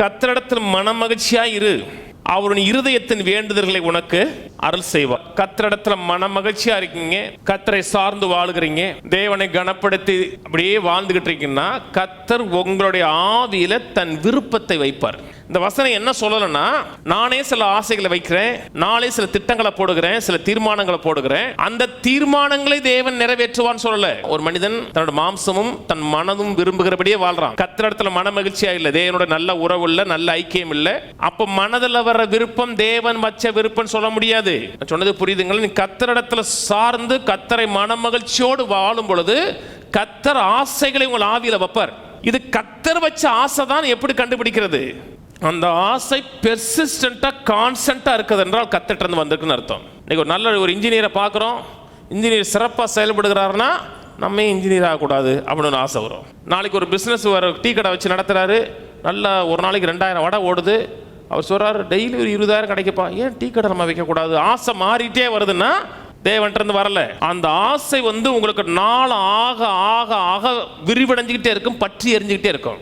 கத்தரிடத்தில் மனமகிழ்ச்சியா இரு. அவருடைய இருதயத்தின் வேண்டுதல்களை உனக்கு அருள் செய்வார். கத்தரிடத்துல மன மகிழ்ச்சியா இருக்கீங்க. கத்தரை சார்ந்து வாழுகிறீங்க. தேவனை கனப்படுத்தி அப்படியே வாழ்ந்துகிட்டு இருக்கீங்கன்னா கத்தர் உங்களுடைய ஆவியில தன் விருப்பத்தை வைப்பார். இந்த வசனம் என்ன சொல்லலைன்னா நானே சில ஆசைகளை வைக்கிறேன் நானே சில திட்டங்களை போடுகிறேன் சில தீர்மானங்களை போடுகிறேன். அந்த தீர்மானங்களை தேவன் நிறைவேற்றுவான்னு சொல்லல. ஒரு மனிதன் தன்னோட மாம்சமும் தன் மனதும் விரும்புகிறபடியே வாழ்றான். கத்திரத்துல மன மகிழ்ச்சியா இல்ல. தேவனோட நல்ல உறவு இல்ல நல்ல ஐக்கியம் இல்ல. அப்ப மனதில் வர்ற விருப்பம் தேவன் வச்ச விருப்பம் சொல்ல முடியாது. சொன்னது புரியுதுங்களா? நீ கத்தரிடத்துல சார்ந்து கத்தரை மன மகிழ்ச்சியோடு வாழும் பொழுது கத்தர் ஆசைகளை உங்கள் ஆவியில வைப்பார். இது கத்தர் வச்ச ஆசை தான் எப்படி கண்டுபிடிக்கிறது? அந்த ஆசை பெர்சிஸ்டண்ட்டாக கான்ஸ்டண்ட்டாக இருக்குது என்றால் கத்திட்டிருந்து வந்திருக்குன்னு அர்த்தம். இன்றைக்கி ஒரு நல்ல ஒரு இன்ஜினியரை பார்க்குறோம். இன்ஜினியர் சிறப்பாக செயல்படுகிறாருன்னா நம்ம இன்ஜினியர் ஆகக்கூடாது அப்படின்னு ஆசை வரும். நாளைக்கு ஒரு பிஸ்னஸ் வர டீ கடை வச்சு நடத்துகிறாரு நல்லா ஒரு நாளைக்கு ரெண்டாயிரம் வடை ஓடுது. அவர் சொல்கிறாரு டெய்லி ஒரு இருபதாயிரம் கிடைக்கப்பா. ஏன் டீ கடை நம்ம வைக்கக்கூடாது? ஆசை மாறிட்டே வருதுன்னா தேவன்ட்டு வரல. அந்த ஆசை வந்து உங்களுக்கு நாள் ஆக ஆக ஆக விரிவடைஞ்சிக்கிட்டே இருக்கும் பற்றி எரிஞ்சுக்கிட்டே இருக்கும்.